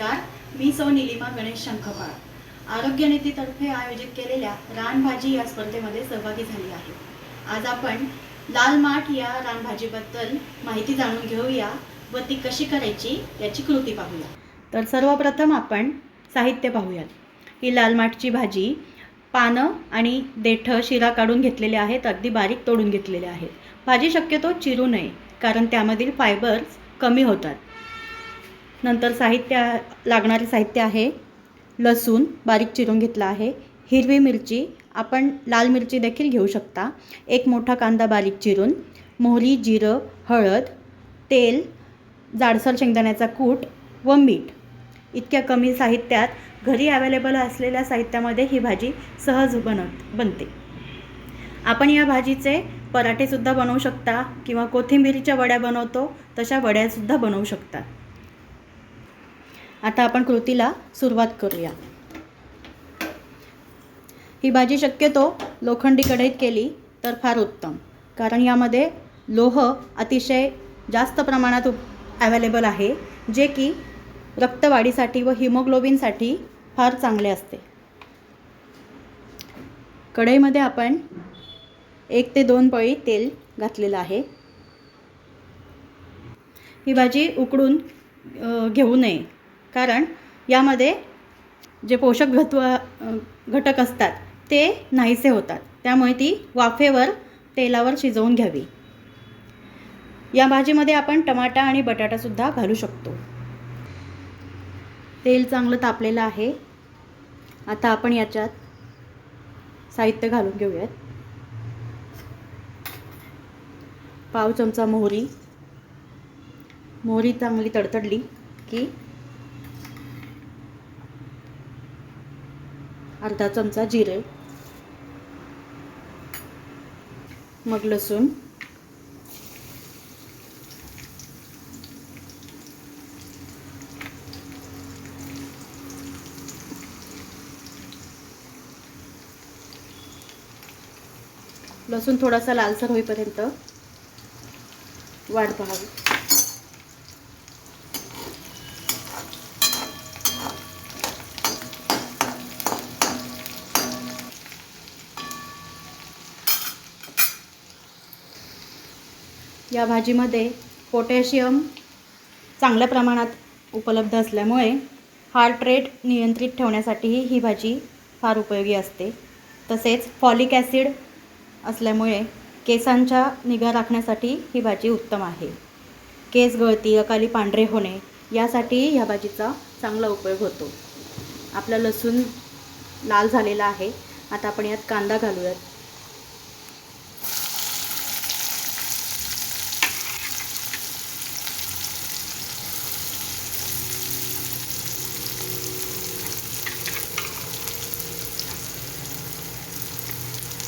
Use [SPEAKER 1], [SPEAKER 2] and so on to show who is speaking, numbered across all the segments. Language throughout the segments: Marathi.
[SPEAKER 1] नमस्कार. मी सौ निलिमा गणेश शंखपाळ. आरोग्य नीतीतर्फे आयोजित केलेल्या रानभाजी या स्पर्धेमध्ये सहभागी झाली आहे. आज आपण लाल माठ या रानभाजीबद्दल माहिती जाणून घेऊया व ती कशी करायची याची कृती पाहूया. तर सर्वप्रथम आपण साहित्य पाहूयात. ही लाल माठची भाजी पानं आणि देठं शिरा काढून घेतलेले आहेत. अगदी बारीक तोडून घेतलेले आहेत. भाजी शक्यतो चिरू नये कारण त्यामधील फायबर्स कमी होतात. नंतर साहित्य लागणारे साहित्य आहे. लसूण बारीक चिरून घेतला आहे. हिरवी मिरची आपण लाल मिरची देखील घेऊ शकता. एक मोठा कांदा बारीक चिरून. मोहरी जिरं हळद तेल जाडसर शेंगदाण्याचा कूट व मीठ. इतक्या कमी साहित्यात घरी अवेलेबल असलेल्या साहित्यामध्ये ही भाजी सहज बनत बनते. आपण या भाजीचे पराठेसुद्धा बनवू शकता किंवा कोथिंबीरीच्या वड्या बनवतो तशा वड्यासुद्धा बनवू शकता. आता आपण कृतीला सुरुवात करूया. ही भाजी शक्यतो लोखंडी कढईत केली तर फार उत्तम कारण यामध्ये लोह अतिशय जास्त प्रमाणात ॲवेलेबल आहे जे की रक्तवाढीसाठी व हिमोग्लोबिनसाठी फार चांगले असते. कढईमध्ये आपण एक ते दोन पळी तेल घातलेलं आहे. ही भाजी उकडून घेऊ नये. कारण यामध्ये जे पोषक घत्व घटक असतात ते नाहीसे होतात. त्यामुळे ती वाफेवर तेलावर शिजवून घ्यावी. या भाजीमध्ये आपण टमाटा आणि बटाटासुद्धा घालू शकतो. तेल चांगलं तापलेलं आहे. आता आपण याच्यात साहित्य घालून घेऊयात. पाव चमचा मोहरी. मोहरी चांगली तडतडली की अर्धा चमचा जिरे मग लसूण लसूण थोडासा लालसर होईपर्यंत वाट पाहावी. या भाजीमध्ये पोटॅशियम चांगल्या प्रमाणात उपलब्ध असल्यामुळे हार्ट रेट नियंत्रित ठेवण्यासाठीही ही भाजी फार उपयोगी असते. तसेच फॉलिक ॲसिड असल्यामुळे केसांच्या निगा राखण्यासाठी ही भाजी उत्तम आहे. केस गळती अकाली पांढरे होणे यासाठीही ह्या भाजीचा चांगला उपयोग होतो. आपला लसूण लाल झालेला आहे. आता आपण यात कांदा घालूयात.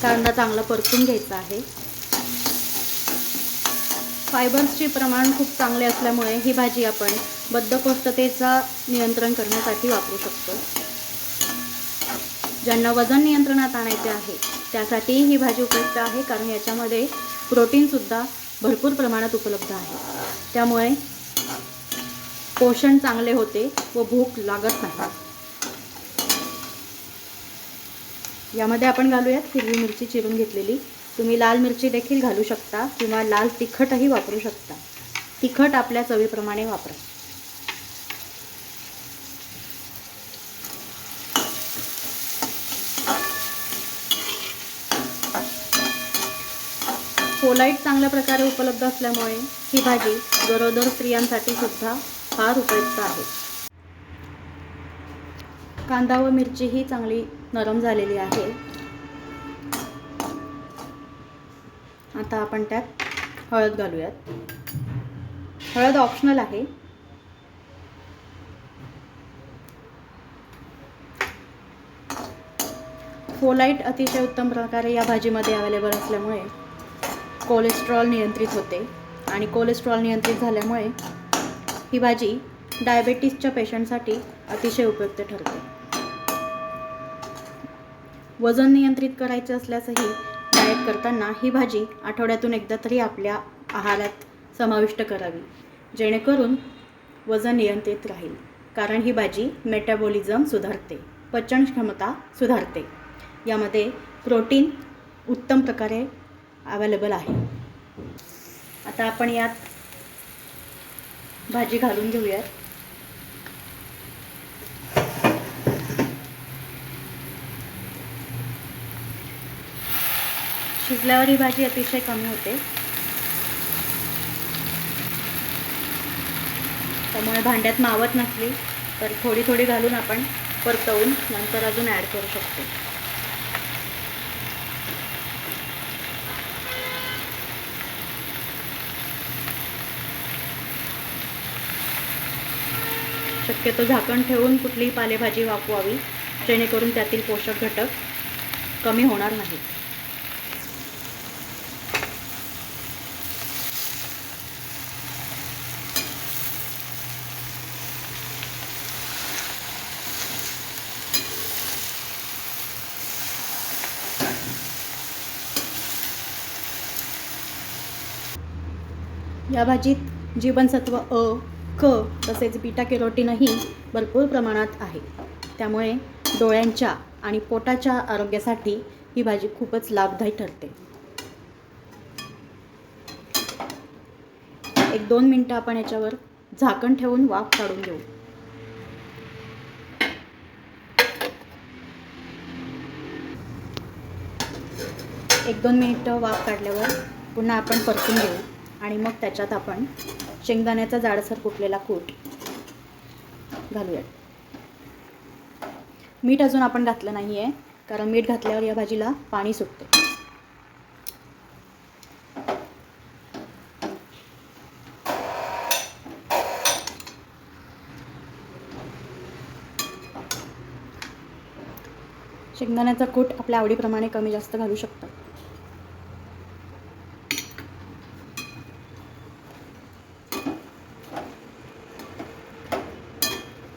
[SPEAKER 1] कांदा चांगला परतून घ्यायचा आहे. फायबर्सचे प्रमाण खूप चांगले असल्यामुळे ही भाजी आपण बद्धकोष्ठतेचा नियंत्रण करण्यासाठी वापरू शकतो. ज्यांना वजन नियंत्रणात आणायचे आहे त्यासाठीही ही भाजी उपयुक्त आहे कारण याच्यामध्ये प्रोटीनसुद्धा भरपूर प्रमाणात उपलब्ध आहे. त्यामुळे पोषण चांगले होते व भूक लागत नाही. यामध्ये आपण घालूयात हिरवी मिरची चिरून घेतलेली. तुम्ही लाल मिरची देखील घालू शकता किंवा लाल तिखटही वापरू शकता. तिखट आपल्या चवीप्रमाणे वापरा. फोलाईट चांगल्या प्रकारे उपलब्ध असल्यामुळे ही भाजी गरोदर स्त्रियांसाठी सुद्धा फार उपयुक्त आहे. कांदा व मिरची ही चांगली नरम झालेली आहे. आता आपण त्यात हळद घालूयात. हळद ऑप्शनल आहे. फोलाईट अतिशय उत्तम प्रकारे या भाजीमध्ये अवेलेबल असल्यामुळे कोलेस्ट्रॉल नियंत्रित होते. आणि कोलेस्ट्रॉल नियंत्रित झाल्यामुळे ही भाजी डायबेटीसच्या पेशंटसाठी अतिशय उपयुक्त ठरते. वजन नियंत्रित करायचे असल्यासही डाएट करताना ही भाजी आठवड्यातून एकदा तरी आपल्या आहारात समाविष्ट करावी. जेणेकरून वजन नियंत्रित राहील. कारण ही भाजी मेटाबॉलिझम सुधारते. पचन क्षमता सुधारते. यामध्ये प्रोटीन उत्तम प्रकारे अवेलेबल आहे. आता आपण यात भाजी घालून घेऊयात. शिजल्यावर ही भाजी अतिशय कमी होते. त्यामुळे भांड्यात मावत नसली तर थोडी थोडी घालून आपण परतवून नंतर अजून ॲड करू शकतो. शक्यतो झाकण ठेवून कुठलीही पालेभाजी वापवावी जेणेकरून त्यातील पोषक घटक कमी होणार नाहीत. या भाजीत जीवनसत्व अ क तसेच बीटा कॅरोटीनही भरपूर प्रमाणात आहे. त्यामुळे डोळ्यांच्या आणि पोटाच्या आरोग्यासाठी ही भाजी खूपच लाभदायी ठरते. एक दोन मिनटं आपण याच्यावर झाकण ठेवून वाफ काढून घेऊ. एक दोन मिनिटं वाफ काढल्यावर पुन्हा आपण परतून घेऊ. आणि मग त्याच्यात आपण शेंगदाण्याचा जाडसर कुटलेला कूट घालूयात. मीठ अजून आपण घातलं नाही आहे कारण मीठ घातल्यावर या भाजीला पाणी सुटते. शेंगदाण्याचा कूट आपल्या आवडीप्रमाणे कमी जास्त घालू शकतात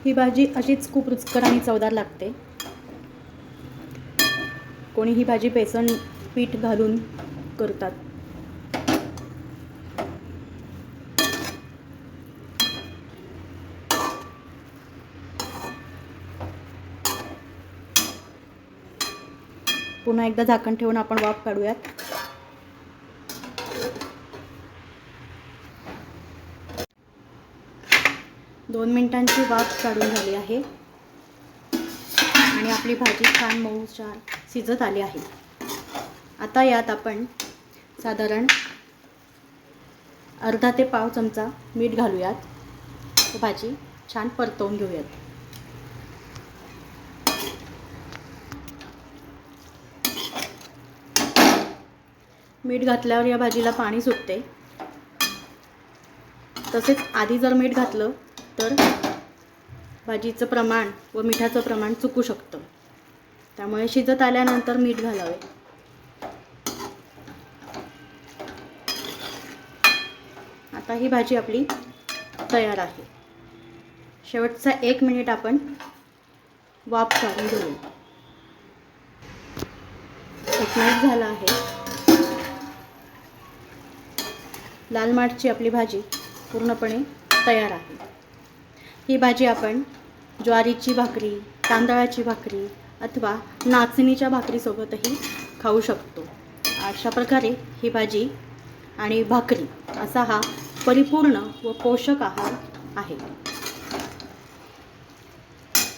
[SPEAKER 1] ही भाजी अशीच खूप रुचकर आणि चवदार लागते. कोणी ही भाजी बेसन पीठ घालून करतात. पुन्हा एकदा झाकण ठेवून आपण वाफ काढूयात. दोन मिनिटांची वाफ काढून झाली आहे. आणि आपली भाजी छान मऊचार शिजत आली आहे. आता यात आपण साधारण अर्धा ते पाव चमचा मीठ घालूयात. भाजी छान परतवून घेऊयात. मीठ घातल्यावर या भाजीला पाणी सुटते. तसेच आधी जर मीठ घातलं तर भाजीचं प्रमाण व मिठाचं प्रमाण चुकू शकतं. त्यामुळे शिजत आल्यानंतर मीठ घालावे. आता ही भाजी आपली तयार आहे. शेवटचा एक मिनिट आपण वाफ काढून घेऊ. एक मिनिट झाला आहे. लाल माठची आपली भाजी पूर्णपणे तयार आहे. ही भाजी आपण ज्वारीची भाकरी तांदळाची भाकरी अथवा नाचणीच्या भाकरीसोबतही खाऊ शकतो. अशा प्रकारे ही भाजी आणि भाकरी असा हा परिपूर्ण व पोषक आहार आहे.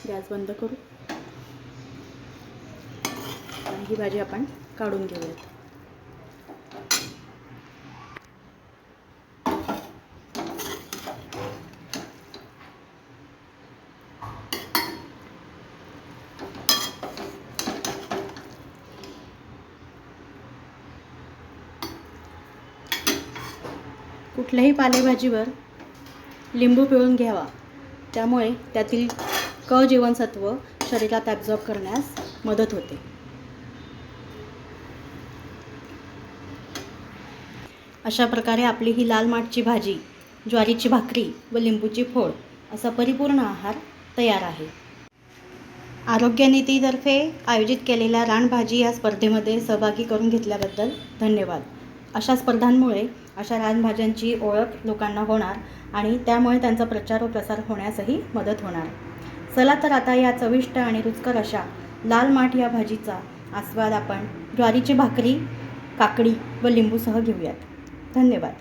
[SPEAKER 1] गॅस बंद करू. ही भाजी आपण काढून घेऊयात. कुठल्याही पालेभाजीवर लिंबू पिळून घ्यावा. त्यामुळे त्यातील क जीवनसत्व शरीरात ॲब्झॉर्ब करण्यास मदत होते. अशा प्रकारे आपली ही लाल माठची भाजी ज्वारीची भाकरी व लिंबूची फोड असा परिपूर्ण आहार तयार आहे. आरोग्य नीतीतर्फे आयोजित केलेल्या रानभाजी या स्पर्धेमध्ये सहभागी करून घेतल्याबद्दल धन्यवाद. अशा स्पर्धांमुळे अशा रानभाज्यांची ओळख लोकांना होणार आणि त्यामुळे त्यांचा प्रचार व प्रसार होण्यासही मदत होणार. चला तर आता या चविष्ट आणि रुचकर अशा लाल माठ या भाजीचा आस्वाद आपण ज्वारीची भाकरी काकडी व लिंबूसह घेऊयात. धन्यवाद.